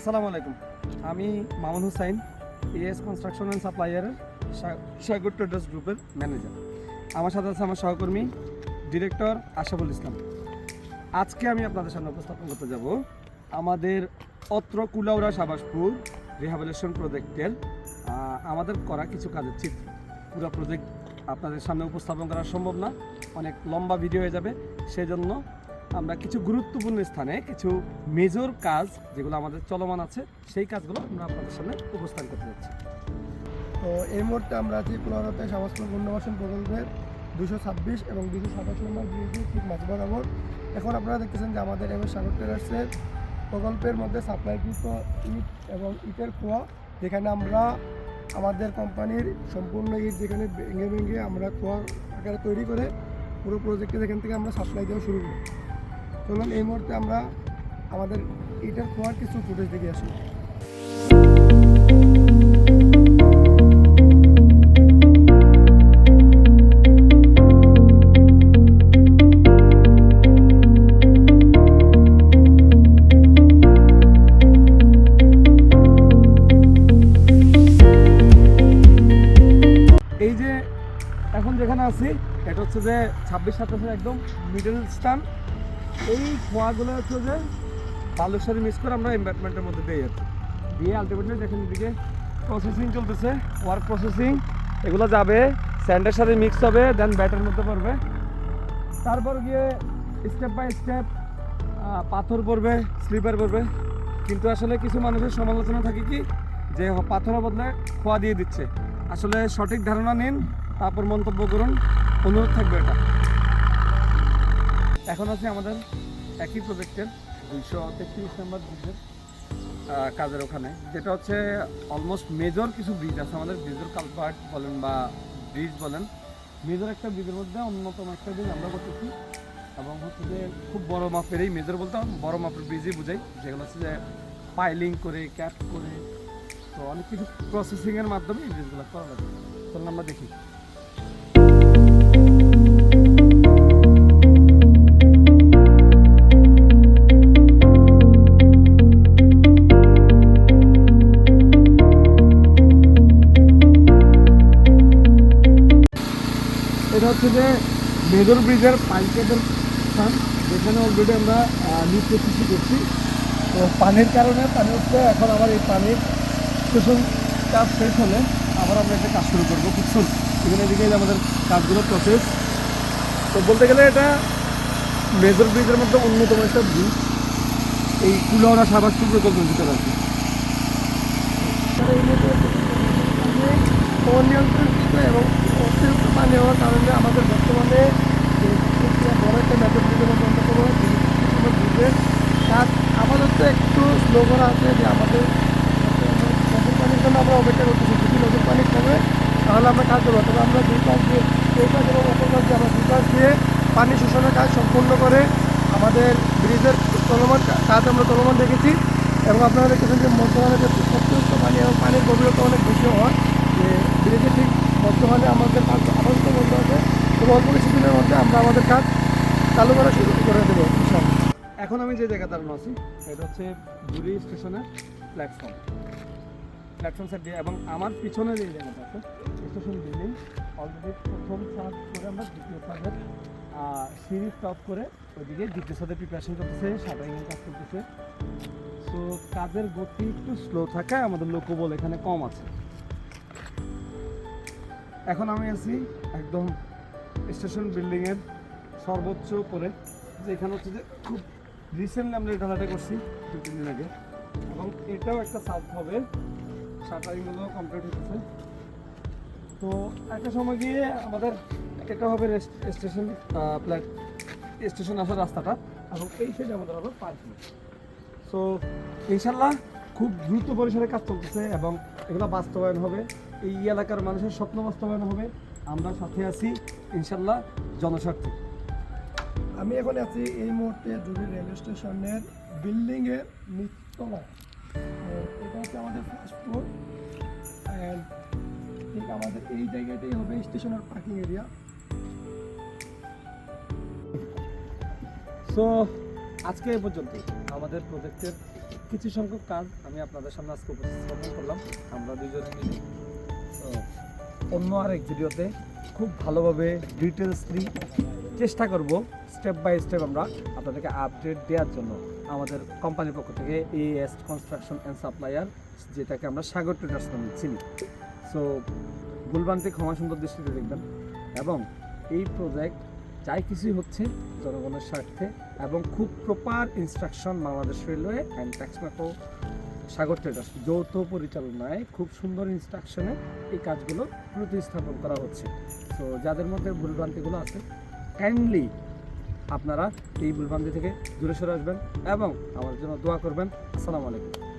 আসসালামু আলাইকুম। আমি Mamun Hussain AS construction and সাপ্লাইয়ারের Sagar traders গ্রুপের ম্যানেজার আমার সাথে আছে আমার সহকর্মী ডিরেক্টর আশাফুল ইসলাম। আজকে আমি আপনাদের সামনে উপস্থাপন করতে যাব আমাদের অত্র কুলাউড়া সাবাসপুর রিহাবিলেশন প্রজেক্টের আমাদের করা কিছু কাজের চিত্র। পুরো প্রজেক্ট আপনাদের সামনে উপস্থাপন করা সম্ভব না, অনেক লম্বা ভিডিও হয়ে যাবে, সেজন্য আমরা কিছু গুরুত্বপূর্ণ স্থানে কিছু মেজর কাজ যেগুলো আমাদের চলমান আছে, সেই কাজগুলো আমরা আপনাদের সামনে উপস্থান করতে যাচ্ছি। তো এই মুহূর্তে আমরা আছি পুনরাতে সমাজপুর পুনর্বাসন প্রকল্পের দুশো ছাব্বিশ এবং দুশো সাতাশ নম্বর ব্রিজের ঠিক মাঝ বরাবর এখন আপনারা দেখতেছেন যে আমাদের এম এস সাগর টেরার্সের প্রকল্পের মধ্যে সাপ্লাইকৃত ইট এবং ইটের খোয়া যেখানে আমরা আমাদের কোম্পানির সম্পূর্ণ ইট যেখানে ভেঙে ভেঙে আমরা খোয়া আকারে তৈরি করে পুরো প্রজেক্টে যেখান থেকে আমরা সাপ্লাই দেওয়া শুরু করি। চলুন এই মুহূর্তে আমরা আমাদের ইটের খোয়ার কিছু ফুটেজ দেখে আসি। এখন যেখানে আছি, এটা হচ্ছে যে ছাব্বিশ সাতাশের একদম মিডল স্থান। এই খোয়াগুলো হচ্ছে যে বালুর সাথে মিক্স করে আমরা এমব্যাটমেন্টের মধ্যে দিয়ে যাচ্ছি। দিয়ে আলটিমেটলি দেখেন এদিকে প্রসেসিং চলতেছে ওয়ার্ক প্রসেসিং এগুলো যাবে স্যান্ডের সাথে মিক্স হবে দেন ব্যাটের মধ্যে পড়বে। তারপর গিয়ে স্টেপ বাই স্টেপ পাথর পড়বে স্লিপার পড়বে। কিন্তু আসলে কিছু মানুষের সমালোচনা থাকে কি, যে পাথরের বদলে খোয়া দিয়ে দিচ্ছে। আসলে সঠিক ধারণা নিন, তারপর মন্তব্য করুন, অনুরোধ থাকবে এটা। এখন আছে আমাদের একই প্রজেক্টের দুইশো তেত্রিশ নম্বর ব্রিজের কাজের ওখানে, যেটা হচ্ছে অলমোস্ট মেজর কিছু ব্রিজ আছে আমাদের ব্রিজের কালভার্ট বলেন বা ব্রিজ বলেন মেজর একটা ব্রিজের মধ্যে অন্যতম একটা ব্রিজ আমরা করতেছি। এবং হচ্ছে যে খুব বড় মাপের এই মেজর বলতে বড় মাপের ব্রিজই বোঝাই, যেগুলো হচ্ছে যে পাইলিং করে ক্যাপ করে, তো অনেক কিছু প্রসেসিংয়ের মাধ্যমে এই ব্রিজগুলো করা লাগে চলুন আমরা দেখি। এটা হচ্ছে যে মেজর ব্রিজের পাইপের স্থান যেখানে অলরেডি আমরা নিত্য কৃষি করছি। তো পানির কারণে, পানি উঠছে এখন আবার এই পানির শোষণ কাজ শেষ হলে আবার আমরা একটা কাজ শুরু করব সুন এখানে এদিকে আমাদের কাজগুলো প্রসেস তো বলতে গেলে এটা মেজর ব্রিজের মধ্যে অন্যতম একটা ব্রিজ এই কুলাওড়া সাবাসপুর প্রকল্পের ভিতরে আছে অনিয়ন্ত্রিত এবং পানি হওয়ার কারণে আমাদের বর্তমানে বড় একটা দিতে অন্যতম ব্রিজের কাজ আপাতত একটু স্লো করা আছে যে আমাদের নতুন পানির জন্য আমরা অপেক্ষা করতেছি, যদি নতুন পানি কমে, তাহলে আমরা কাজ করব। তবে আমরা দুই পাশ দিয়ে এই পাশ এবং অপর পাশ দিয়ে, আমরা দুই পাশ দিয়ে পানি শোষণের কাজ সম্পূর্ণ করে আমাদের ব্রিজের চলমান কাজ আমরা চলমান দেখেছি এবং আপনারা দেখেছেন যে মধ্যমানে যে পানি এবং পানির গভীরতা অনেক বেশি হয় যে ব্রিজে ঠিক বর্তমানে আমাদের কাজ আপাতত বন্ধ আছে। এবং অল্প কিছুদিনের মধ্যে আমরা আমাদের কাজ চালু করা শুরু করে দেবো এখন আমি যে জায়গায় দাঁড়ানো আছি, এটা হচ্ছে বুড়ি স্টেশনের প্ল্যাটফর্ম প্ল্যাটফর্ম সাইড দিয়ে এবং আমার পিছনে যে জায়গাটা আছে, স্টেশন বিল্ডিং অলরেডি প্রথম সাত করে আমরা দ্বিতীয় সাদের সিঁড়ি টপ করে ওইদিকে দ্বিতীয় সাদের প্রিপারেশন করতেছে সাটাইংয়ের কাজ করতেছে। সো কাজের গতি একটু স্লো থাকায় আমাদের লোকবল এখানে কম আছে। এখন আমি আছি একদম স্টেশন বিল্ডিংয়ের সর্বোচ্চ উপরে, যেখানে হচ্ছে যে খুব রিসেন্টলি আমরা এটা ঢালাটা করছি, দু, তিন দিন আগে। এবং এটাও একটা সাব হবে, শাটারিংগুলো কমপ্লিট হতেছে তো একটা সময় গিয়ে আমাদের এটা হবে স্টেশন প্ল্যাট স্টেশন আসার রাস্তাটা, এবং এই সাইডে আমাদের হবে পার্কিং সো ইনশাল্লাহ খুব দ্রুত পরিসরে কাজ চলতেছে এবং এগুলো বাস্তবায়ন হবে। এই এলাকার মানুষের স্বপ্ন বাস্তবায়ন হবে। আমরা সাথে আছি ইনশাল্লাহ জনস্বার্থে। আমি এখন আছি এই মুহূর্তে জুবি রেলওয়ে স্টেশনের বিল্ডিংয়ের নিচতলায়। তো এটা হচ্ছে আমাদের ফার্স্ট ফ্লোর অ্যান্ড ঠিক আমাদের এই জায়গাটাই হবে স্টেশনের পার্কিং এরিয়া সো আজকে এ পর্যন্ত আমাদের প্রজেক্টের কিছু সংখ্যক কাজ আমি আপনাদের সামনে আজকে উপস্থাপন করলাম। আমরা দুজনে মিলে অন্য আরেক ভিডিওতে খুব ভালোভাবে ডিটেলসলি চেষ্টা করব স্টেপ বাই স্টেপ আমরা আপনাদেরকে আপডেট দেওয়ার জন্য। আমাদের কোম্পানির পক্ষ থেকে এএস কনস্ট্রাকশন অ্যান্ড সাপ্লায়ার যেটাকে আমরা সাগর ট্রেডার্স নামে চিনি। সো ভুলভ্রান্তি ক্ষমা সুন্দর দৃষ্টিতে দেখবেন। এবং এই প্রজেক্ট যাই কিছুই হচ্ছে, জনগণের স্বার্থে এবং খুব proper instruction Bangladesh railway and Texmaco Sagar traders যৌথ পরিচালনায় খুব সুন্দর ইনস্ট্রাকশনে এই কাজগুলো প্রতিস্থাপন করা হচ্ছে। তো যাদের মধ্যে ভুলভ্রান্তিগুলো আছে কাইন্ডলি আপনারা এই ভুলভ্রান্তি থেকে দূরে সরে আসবেন এবং আমার জন্য দোয়া করবেন। আসসালামু আলাইকুম।